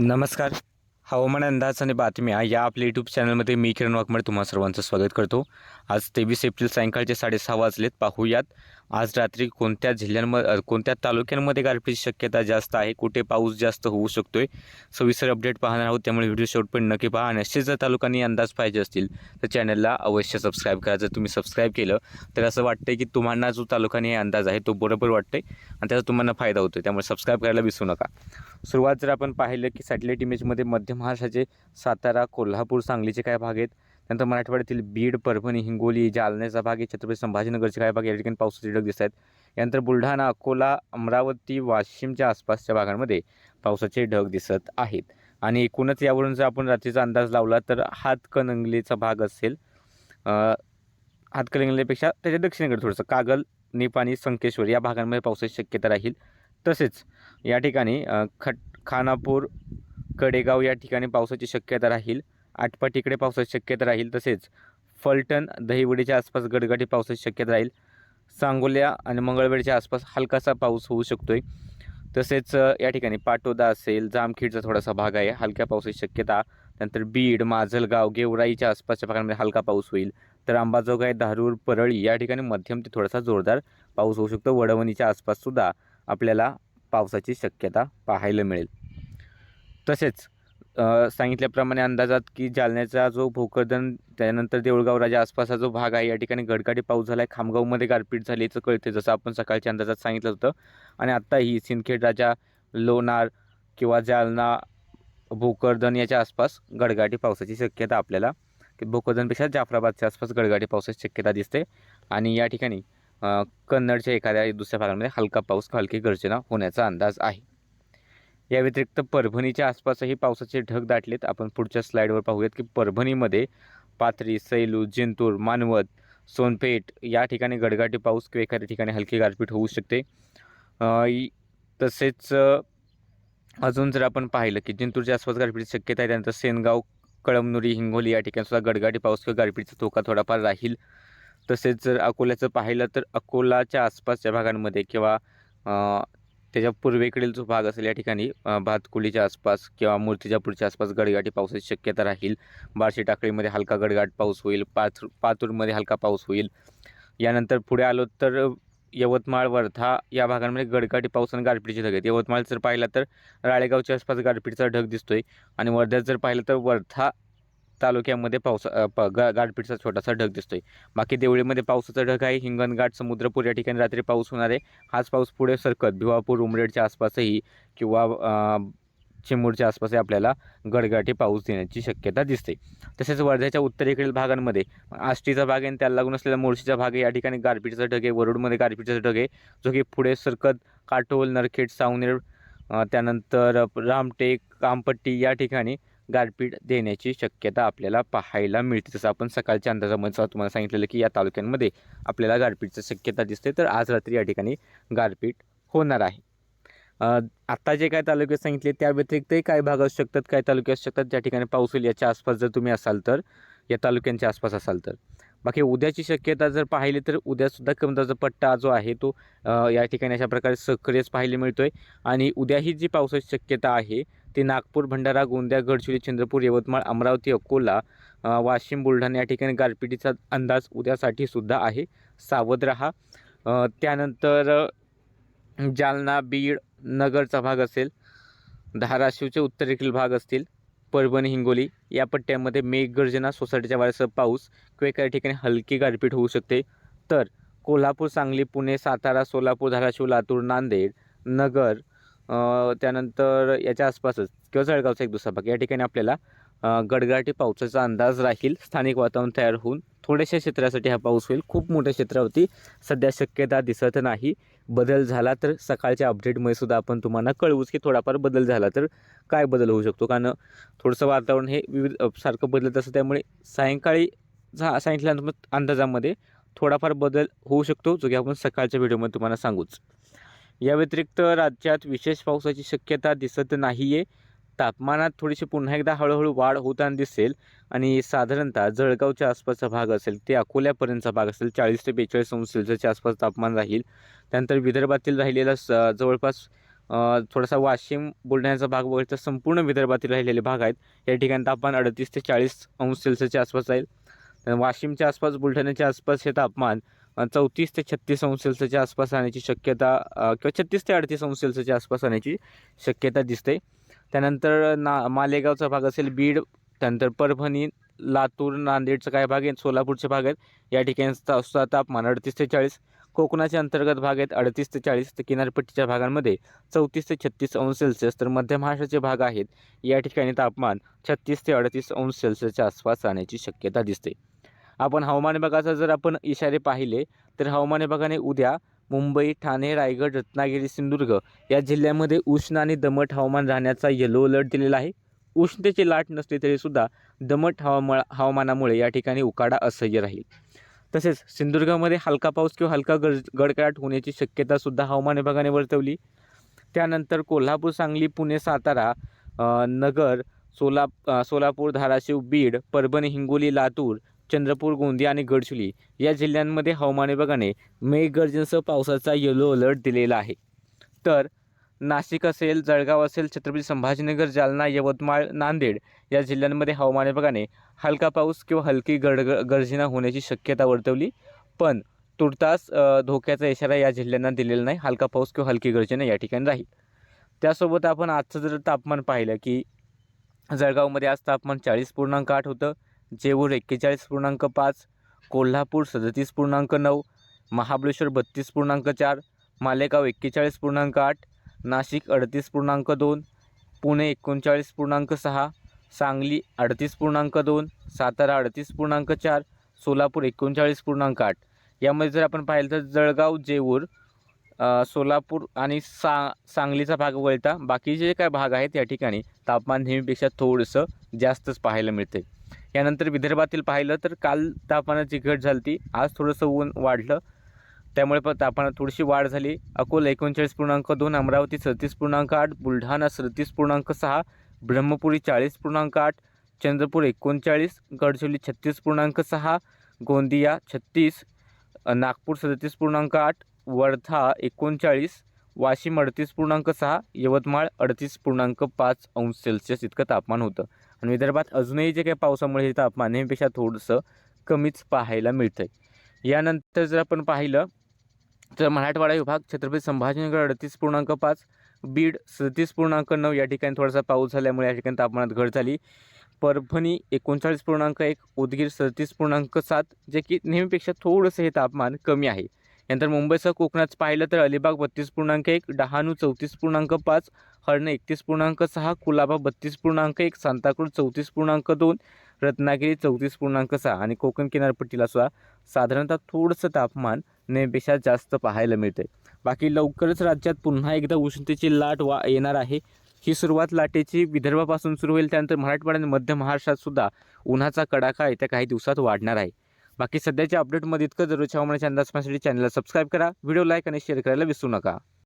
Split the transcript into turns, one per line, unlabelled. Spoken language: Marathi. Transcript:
नमस्कार. हवामान अंदाज आणि बातम्या या आपल्या यूट्यूब चॅनलमध्ये मी किरण वाघमारे तुम्हा सर्वांचं स्वागत करतो. आज तेवीस एप्रिल सायंकाळचे साडेसहा वाजलेत. पाहूयात आज रात्री कोणत्या जिल्ह्यांमध्ये कोणत्या तालुक्यांमध्ये गारपीची शक्यता जास्त आहे? कुठे पाऊस जास्त होऊ शकतोय? सविस्तर अपडेट पाहणार आहोत. त्यामुळे व्हिडिओ शेवटपर्यंत नक्की पहा. आणि असेच जर तालुक्यांनी अंदाज पाहिजे असतील तर चॅनलला अवश्य सबस्क्राईब करा. जर तुम्ही सबस्क्राईब केलं तर असं वाटतंय की तुम्हाला जो तालुक्याने हे अंदाज आहे तो बरोबर वाटतंय आणि त्याचा तुम्हाला फायदा होतो त्यामुळे सबस्क्राईब करायला विसरू नका. सुरुवात जर आपण पाहिलं की सॅटेलाईट इमेजमध्ये मध्य महाराष्ट्राचे सातारा कोल्हापूर सांगलीचे काय भाग आहेत? नंतर मराठवाड्यातील बीड परभणी हिंगोली जालन्याचा भाग आहे छत्रपती संभाजीनगरचे काय भाग या ठिकाणी पावसाचे ढग दिसत आहेत. यानंतर बुलढाणा अकोला अमरावती वाशिमच्या आसपासच्या भागांमध्ये पावसाचे ढग दिसत आहेत. आणि एकूणच यावरून जर आपण रात्रीचा अंदाज लावला तर हातकणंगलेचा भाग असेल. हातकणंगलेपेक्षा त्याच्या दक्षिणेकडे थोडंसं कागल निपाणी संकेश्वर या भागांमध्ये पावसाची शक्यता राहील. तसेच या ठिकाणी खट खानापूर कडेगाव या ठिकाणी पावसाची शक्यता राहील. आटपाटीकडे पावसाची शक्यता राहील. तसेच फलटण दहिवडीच्या आसपास गडगडी पावसाची शक्यता राहील. सांगोल्या आणि मंगळवेढच्या आसपास हलकासा पाऊस होऊ शकतो आहे तसेच या ठिकाणी पाटोदा असेल जामखेडचा थोडासा भाग आहे. हलक्या पावसाची शक्यता. नंतर बीड माजलगाव गेवराईच्या आसपासच्या भागांमध्ये हलका पाऊस होईल. तर अंबाजोगाई धारूर परळी या ठिकाणी मध्यम ते थोडासा जोरदार पाऊस होऊ शकतो. वडवणीच्या आसपाससुद्धा आपल्याला पावसाची शक्यता पाहायला मिळेल. तसेच सांगितल्याप्रमाणे अंदाजात की जालन्याचा जो भोकरदन त्यानंतर देऊळगाव राजा आसपासचा जो भाग आहे या ठिकाणी गडगाडी पाऊस झाला आहे खामगावमध्ये गारपीट झाली याचं कळते जसं आपण सकाळच्या अंदाजात सांगितलं होतं. आणि आत्ताही सिंदखेड राजा लोणार किंवा जालना भोकरदन याच्या आसपास गडगाडी पावसाची शक्यता आपल्याला की भोकरदनपेक्षा जाफराबादच्या आसपास गडगाडी पावसाची शक्यता दिसते. आणि या ठिकाणी कन्नडच्या एखाद्या दुसऱ्या भागांमध्ये हलका पाऊस हलकी गर्जना होण्याचा अंदाज आहे. या व्यतिरिक्त परभणीच्या आसपासही पावसाचे ढग दाटलेत. आपण पुढच्या स्लाईडवर पाहूयात की परभणीमध्ये पाथरी सैलू जिंतूर मानवत सोनपेठ या ठिकाणी गडगाटी पाऊस किंवा एखाद्या ठिकाणी हलकी गारपीट होऊ शकते. तसेच अजून जर आपण पाहिलं की जिंतूरच्या आसपास गारपीटची शक्यता आहे. त्यानंतर सेनगाव कळमनुरी हिंगोली या ठिकाणी सुद्धा गडगाटी पाऊस किंवा गारपीटचा धोका थोडाफार राहील. तसेच जर अकोल्याचं पाहिलं तर अकोलाच्या आसपासच्या भागांमध्ये किंवा त्याच्या पूर्वेकडील जो भाग असेल या ठिकाणी भातकुलीच्या आसपास किंवा मूर्तिजापूरच्या आसपास गडगाटी पावसाची शक्यता राहील. बार्शी टाकळीमध्ये हलका गडगाट पाऊस होईल पाथूर पातूरमध्ये हलका पाऊस होईल. यानंतर पुढे आलो तर यवतमाळ वर्धा या भागांमध्ये गडगाटी पाऊस आणि गारपीटचे ढग आहेत. यवतमाळ जर पाहिलं तर राळेगावच्या आसपास गारपीटचा ढग दिसतोय आणि वर्ध्यात जर पाहिलं तर वर्धा तालुक्यामध्ये पाऊस प गा गारपीटचा छोटासा ढग दिसतोय. बाकी देवळीमध्ये पावसाचा ढग आहे. हिंगणघाट समुद्रपूर या ठिकाणी रात्री पाऊस होणार आहे. हाच पाऊस पुढे सरकत भिवापूर उमरेडच्या आसपासही किंवा चिमूरच्या आसपासही आपल्याला गडगाठी पाऊस देण्याची शक्यता दिसते. तसेच वर्ध्याच्या उत्तरेकडील भागांमध्ये आष्टीचा भाग आहे आणि त्याला लागून असलेला मोर्शीचा भाग आहे. या ठिकाणी गारपीटचा ढग आहे. वरुडमध्ये गारपीटचा ढग आहे जो की पुढे सरकत काटोल नरखेड सावनेर त्यानंतर रामटेक कामपट्टी या ठिकाणी गारपीट देण्याची शक्यता आपल्याला पाहायला मिळते. जसं आपण सकाळच्या अंदाजामध्ये तुम्हाला सांगितलेलं की या तालुक्यांमध्ये आपल्याला गारपीटची शक्यता दिसते तर आज रात्री या ठिकाणी गारपीट होणार आहे. आत्ता जे काय तालुके सांगितले त्या व्यतिरिक्तही काय भाग असू शकतात काय तालुके असू शकतात ज्या ठिकाणी पाऊस होईल याच्या आसपास जर तुम्ही असाल तर या तालुक्यांच्या आसपास असाल तर. बाकी उद्याची शक्यता जर पाहिली तर उद्यासुद्धा कमदाचा पट्टा जो आहे तो या ठिकाणी अशा प्रकारे सक्रियच पाहायला मिळतो आहे आणि उद्याही जी पावसाची शक्यता आहे ते नागपूर भंडारा गोंदिया गडचिरोली चंद्रपूर यवतमाळ अमरावती अकोला वाशिम बुलढाणा या ठिकाणी गारपिटीचा अंदाज उद्यासाठी सुद्धा आहे. सावध रहा. त्यानंतर जालना बीड नगरचा भाग असेल धाराशिवचे उत्तरेकडील भाग असतील परभणी हिंगोली या पट्ट्यामध्ये मेघगर्जना सोसायटीच्या वाऱ्यासह पाऊस किंवा काही ठिकाणी हलकी गारपीट होऊ शकते. तर कोल्हापूर सांगली पुणे सातारा सोलापूर धाराशिव लातूर नांदेड नगर त्यानंतर याच्या आसपासच किंवा जळगावचा एक दुसरा भाग. या ठिकाणी आपल्याला गडगडाटी पावसाचा अंदाज राहील. स्थानिक वातावरण तयार होऊन थोड्याशा क्षेत्रासाठी हा पाऊस होईल. खूप मोठ्या क्षेत्रावरती सध्या शक्यता दिसत नाही. बदल झाला तर सकाळच्या अपडेटमध्ये सुद्धा आपण तुम्हाला कळवूच की थोडाफार बदल झाला तर काय बदल होऊ शकतो? कारण थोडंसं वातावरण हे विविध सारखं बदलत असतं. त्यामुळे सायंकाळी झा सांगितल्यानंतर अंदाजामध्ये थोडाफार बदल होऊ शकतो जो की आपण सकाळच्या व्हिडिओमध्ये तुम्हाला सांगूच. या व्यतिरिक्त राज्यात विशेष पावसाची शक्यता दिसत नाही आहे तापमानात थोडीशी पुन्हा एकदा हळूहळू वाढ होताना दिसेल आणि साधारणतः जळगावच्या आसपासचा भाग असेल ते अकोल्यापर्यंतचा भाग असेल चाळीस ते बेचाळीस अंश सेल्सिअसच्या आसपास तापमान राहील. त्यानंतर विदर्भातील राहिलेला स जवळपास थोडासा वाशिम बुलढाण्याचा भाग वगैरे तर संपूर्ण विदर्भातील राहिलेले भाग आहेत. या ठिकाणी तापमान अडतीस ते चाळीस अंश सेल्सिअसच्या आसपास जाईल तर वाशिमच्या आसपास बुलढाण्याच्या आसपास हे तापमान चौतीस ते छत्तीस अंश सेल्सिअसच्या आसपास राहण्याची शक्यता किंवा छत्तीस ते अडतीस अंश सेल्सिअसच्या आसपास राहण्याची शक्यता दिसते. त्यानंतर ना मालेगावचा भाग असेल बीड त्यानंतर परभणी लातूर नांदेडचा काही भाग आहेत सोलापूरचे भाग आहेत. या ठिकाणी सुद्धा तापमान अडतीस ते चाळीस. कोकणाच्या अंतर्गत भाग आहेत अडतीस ते चाळीस. तर किनारपट्टीच्या भागांमध्ये चौतीस ते छत्तीस अंश सेल्सिअस तर मध्य महाराष्ट्राचे भाग आहेत. या ठिकाणी तापमान छत्तीस ते अडतीस अंश सेल्सिअसच्या आसपास राहण्याची शक्यता दिसते. आपण हवामान विभागाचा जर आपण इशारे पाहिले तर हवामान विभागाने उद्या मुंबई ठाणे रायगड रत्नागिरी सिंधुदुर्ग या जिल्ह्यामध्ये उष्ण आणि दमट हवामान राहण्याचा येलो अलर्ट दिलेला आहे. उष्णतेची लाट नसली तरीसुद्धा दमट हवामा हवामानामुळे या ठिकाणी उकाडा असह्य राहील. तसेच सिंधुदुर्गामध्ये हलका पाऊस किंवा हलका गड गडगडाट होण्याची शक्यतासुद्धा हवामान विभागाने वर्तवली. त्यानंतर कोल्हापूर सांगली पुणे सातारा नगर सोला सोलापूर धाराशिव बीड परभणी हिंगोली लातूर चंद्रपूर गोंदिया आणि गडचिरोली या जिल्ह्यांमध्ये हवामान विभागाने मेघगर्जनेसह पावसाचा येलो अलर्ट दिलेला आहे. तर नाशिक असेल जळगाव असेल छत्रपती संभाजीनगर जालना यवतमाळ नांदेड या जिल्ह्यांमध्ये हवामान विभागाने हलका पाऊस किंवा हलकी गड गर्जना होण्याची शक्यता वर्तवली. पण तुर्तास धोक्याचा इशारा या जिल्ह्यांना दिलेला नाही. हलका पाऊस किंवा हलकी गर्जना या ठिकाणी राहील. त्यासोबत आपण आजचं जर तापमान पाहिलं की जळगावमध्ये आज तापमान चाळीस पूर्णांक आठ होतं. जेऊर एक्केचाळीस पूर्णांक पाच कोल्हापूर सदतीस पूर्णांक नऊ महाबळेश्वर बत्तीस पूर्णांक चार मालेगाव एक्केचाळीस पूर्णांक आठ नाशिक अडतीस पूर्णांक दोन पुणे एकोणचाळीस पूर्णांक सहा सांगली अडतीस पूर्णांक दोन सातारा अडतीस पूर्णांक चार सोलापूर एकोणचाळीस पूर्णांक आठ. यामध्ये जर आपण पाहिलं तर जळगाव जेऊर सोलापूर आणि सा सांगलीचा भाग वगळता बाकीचे जे काय भाग आहेत या ठिकाणी तापमान नेहमीपेक्षा थोडंसं जास्तच पाहायला मिळते. यानंतर विदर्भातील पाहिलं तर काल तापमानाची घट झाली ती आज थोडंसं ऊन वाढलं. त्यामुळे पण तापमानात थोडीशी वाढ झाली. अकोला एकोणचाळीस पूर्णांक दोन अमरावती सदतीस पूर्णांक आठ बुलढाणा सदतीस पूर्णांक सहा ब्रह्मपुरी चाळीस पूर्णांक आठ चंद्रपूर एकोणचाळीस गडचिरोली छत्तीस पूर्णांक सहा गोंदिया छत्तीस नागपूर सदतीस पूर्णांक आठ वर्धा एकोणचाळीस वाशिम अडतीस पूर्णांक सहा यवतमाळ अडतीस पूर्णांक पाच अंश सेल्सिअस इतकं तापमान होतं. आणि विदर्भात अजूनही जे काही पावसामुळे हे तापमान नेहमीपेक्षा थोडंसं कमीच पाहायला मिळतं आहे यानंतर जर आपण पाहिलं तर मराठवाडा विभाग छत्रपती संभाजीनगर अडतीस पूर्णांक पाच बीड सदतीस पूर्णांक नऊ या ठिकाणी थोडासा पाऊस झाल्यामुळे या ठिकाणी तापमानात घट झाली. परभणी एकोणचाळीस पूर्णांक एक उदगीर सदतीस पूर्णांक सात जे की नेहमीपेक्षा थोडंसं हे तापमान कमी आहे. यानंतर मुंबईसह कोकणात पाहिलं तर अलिबाग बत्तीस पूर्णांक एक डहाणू चौतीस पूर्णांक पाच हळणे एकतीस पूर्णांक सहा कुलाबा बत्तीस पूर्णांक एक सांताक्रूज चौतीस पूर्णांक दोन रत्नागिरी चौतीस पूर्णांक सहा आणि कोकण किनारपट्टीला सुद्धा साधारणतः थोडंसं तापमान नेहमीपेक्षा जास्त पाहायला मिळते बाकी लवकरच राज्यात पुन्हा एकदा उष्णतेची लाट वा येणार आहे. ही सुरुवात लाटेची विदर्भापासून सुरू होईल. त्यानंतर मराठवाड्यात मध्य महाराष्ट्रात सुद्धा उन्हाचा कडाका येत्या काही दिवसात वाढणार आहे. बाकी सध्याच्या अपडेटमध्ये इतकं जरूर हवामानाच्या अंदाज पाहण्यासाठी चॅनलला सबस्क्राईब करा. व्हिडिओ लाईक आणि शेअर करायला विसरू नका.